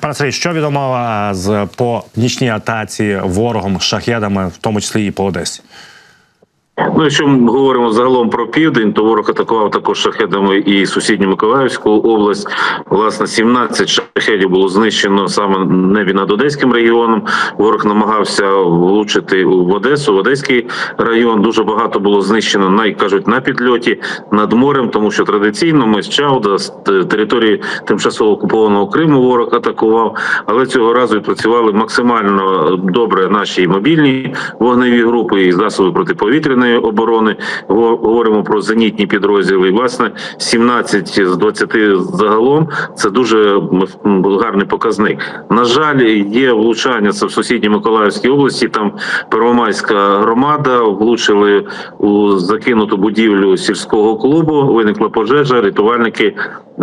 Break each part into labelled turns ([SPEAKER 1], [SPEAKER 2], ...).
[SPEAKER 1] Пане Сергій, що відомо е, з по нічній атаці ворогом шахедами, в тому числі і по Одесі?
[SPEAKER 2] Ну, якщо ми говоримо загалом про південь, то ворог атакував також шахедами і сусідню Миколаївську область. Власне, 17 шахедів було знищено саме небі над Одеським регіоном. Ворог намагався влучити в Одесу, в Одеський район. Дуже багато було знищено, най кажуть, на підльоті над морем, тому що традиційно ми з Чауда, з території тимчасово окупованого Криму ворог атакував, але цього разу відпрацювали максимально добре наші мобільні вогневі групи і засоби протиповітряної оборони. Говоримо про зенітні підрозділи. Власне, 17 з 20 загалом це дуже гарний показник. На жаль, є влучання це в сусідній Миколаївській області. Там Первомайська громада влучили у закинуту будівлю сільського клубу. Виникла пожежа. Рятувальники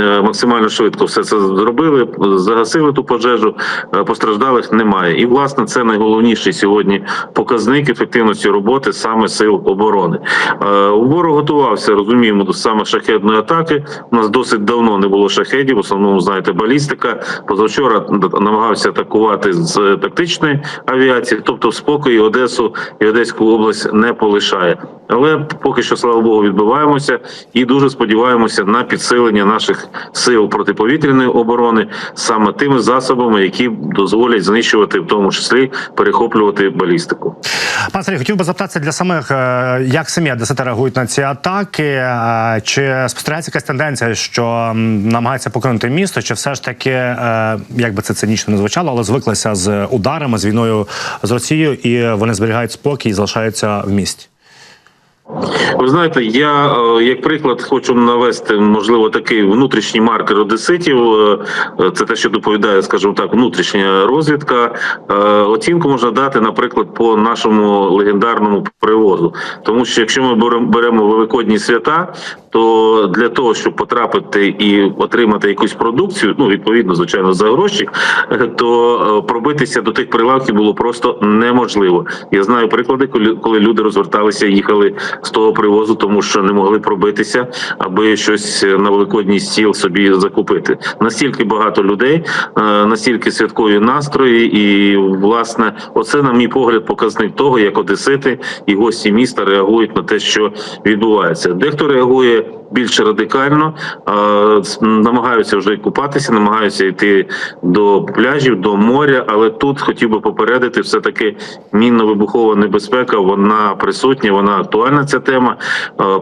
[SPEAKER 2] максимально швидко все це зробили, загасили ту пожежу. е, Постраждалих немає. І власне це найголовніший сьогодні показник ефективності роботи саме сил оборони. Е, Ворог готувався, розуміємо, до саме шахедної атаки. У нас досить давно не було шахедів. В основному знаєте, балістика. Позавчора намагався атакувати з тактичної авіації, тобто в Одесу і Одеську область не полишає. Але поки що, слава Богу, відбиваємося і дуже сподіваємося на підсилення наших сил протиповітряної оборони саме тими засобами, які дозволять знищувати, в тому числі перехоплювати балістику.
[SPEAKER 1] Пане Сергій, хотів би запитатися для самих, е, як самі одесити реагують на ці атаки? Е, Чи спостерігається якась тенденція, що м, намагаються покинути місто, чи все ж таки, е, як би це цинічно не звучало, але звиклися з ударами, з війною з Росією, і вони зберігають спокій і залишаються в місті?
[SPEAKER 2] Ви знаєте, я е, як приклад хочу навести можливо такий внутрішній маркер одеситів. Е, Це те, що доповідає, скажімо так, внутрішня розвідка. Е, Оцінку можна дати, наприклад, по нашому легендарному привозу. Тому що якщо ми беремо великодні свята, то для того, щоб потрапити і отримати якусь продукцію, ну відповідно, звичайно, за гроші, то е, пробитися до тих прилавків було просто неможливо. Я знаю приклади, коли коли люди розверталися, їхали з того привозу, тому що не могли пробитися, аби щось на великодній стіл собі закупити. Настільки багато людей, е, настільки святкові настрої, і власне, оце, на мій погляд, показник того, як одесити і гості міста реагують на те, що відбувається. Дехто реагує більш радикально, намагаються вже купатися, намагаються йти до пляжів, до моря. Але тут хотів би попередити, все таки мінно-вибухова небезпека. Вона присутня, вона актуальна. Ця тема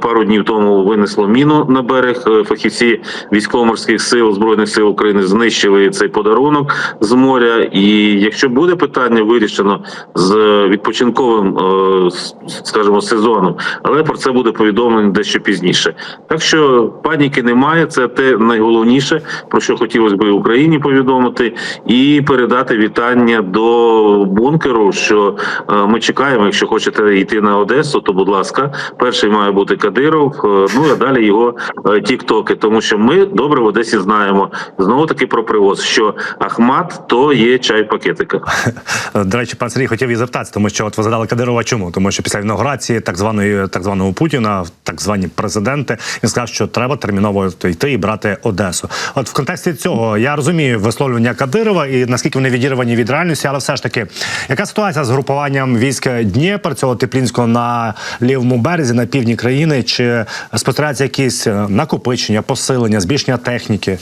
[SPEAKER 2] пару днів тому винесло міну на берег. Е, Фахівці військово-морських сил збройних сил України знищили цей подарунок з моря. І якщо буде питання вирішено з відпочинковим, е, скажімо, сезоном, але про це буде повідомлено дещо пізніше. Так що паніки немає. Це те найголовніше, про що хотілося б Україні повідомити, і передати вітання до бункеру. Що е, ми чекаємо. Якщо хочете йти на Одесу, то будь ласка, перший має бути Кадиров. е, Ну а далі його е, тіктоки. Тому що ми добре в Одесі знаємо знову таки про привоз, що Ахмат то є чай в пакетиках.
[SPEAKER 1] До речі, пан Сергій хотів і запитатися, тому що от ви задали Кадирова чому? Тому що після інаугурації так званої так званого Путіна, так звані президенти, він сказав, що треба терміново йти і брати Одесу. От в контексті цього я розумію висловлювання Кадирова і наскільки вони відірвані від реальності, але все ж таки, яка ситуація з групуванням військ Дніпр цього Теплінського на лівому березі на півдні країни? Чи спостерігається якісь е, накопичення, посилення, збільшення техніки?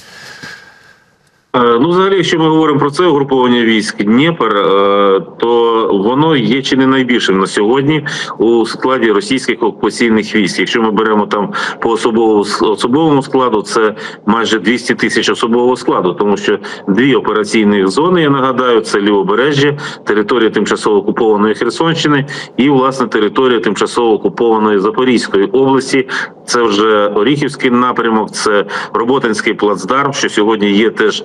[SPEAKER 2] Е, Ну, взагалі, якщо ми говоримо про це угруповання військ Дніпр, е, то воно є чи не найбільшим на сьогодні у складі російських окупаційних військ. Якщо ми беремо там по особовому особовому складу, це майже 200 тисяч особового складу, тому що дві операційні зони, я нагадаю, це лівобережжя, територія тимчасово окупованої Херсонщини і власне територія тимчасово окупованої Запорізької області. Це вже Оріхівський напрямок, це Роботинський плацдарм, що сьогодні є теж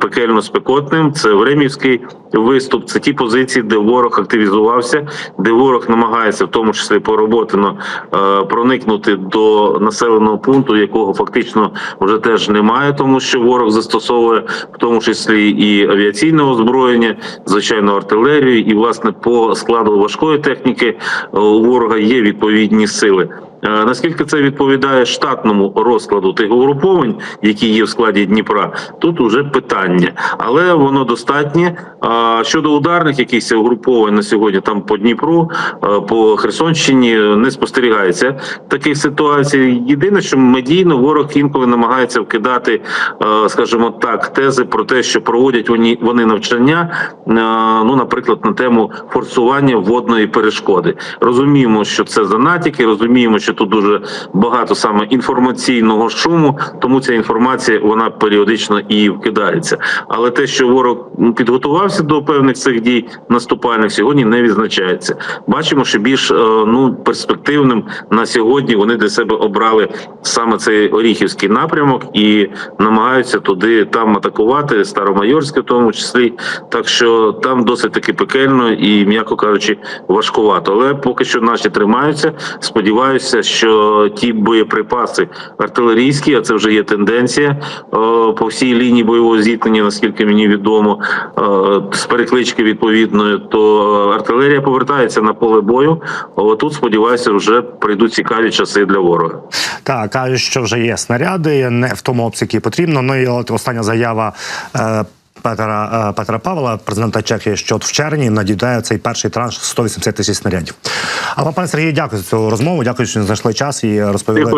[SPEAKER 2] пекельно спекотним. Це Времівський виступ. Це ті позиції, де ворог активізувався, де ворог намагається, в тому числі пороботино, е, проникнути до населеного пункту, якого фактично вже теж немає, тому що ворог застосовує в тому числі і авіаційне озброєння, звичайно, артилерію, і власне по складу важкої техніки е, у ворога є відповідні сили. Е, Наскільки це відповідає штатному розкладу тих угруповань, які є в складі Дніпра, тут уже питання, але воно достатнє. А щодо ударних якихось угруповань на сьогодні, там по Дніпру, е, по Херсонщині не спостерігається таких ситуацій. Єдине, що медійно ворог інколи намагається вкидати, е, скажімо так, тези про те, що проводять вони, навчання, е, ну, наприклад, на тему форсування водної перешкоди. Розуміємо, що це занатіки, розуміємо, що тут дуже багато саме інформаційного шуму, тому ця інформація вона періодично і вкидається. Але те, що ворог підготувався до певних цих дій наступальних, сьогодні не відзначається. Бачимо, що більш е, ну перспективним на сьогодні вони для себе обрали саме цей Оріхівський напрямок і намагаються туди там атакувати Старомайорське, в тому числі. Так що там досить таки пекельно і, м'яко кажучи, важкувато. Але поки що наші тримаються. Сподіваюся, що ті боєприпаси артилерійські, а це вже є тенденція е, по всій лінії бойового зіткнення, наскільки мені відомо, е, з переклички відповідної, то артилерія повертається на поле бою. Тут сподіваюся, вже прийдуть цікаві часи для ворога.
[SPEAKER 1] Так, кажуть, що вже є снаряди, не в тому обсязі який потрібно. Ну і от остання заява. Петра е, Петра Павла, президента Чехії, що от в червні надійде цей перший транш 180 тисяч снарядів. А вам, пане Сергію, дякую за цю розмову. Дякую, що знайшли час і розповіли,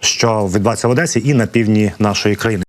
[SPEAKER 1] що відбувається в Одесі і на півдні нашої країни.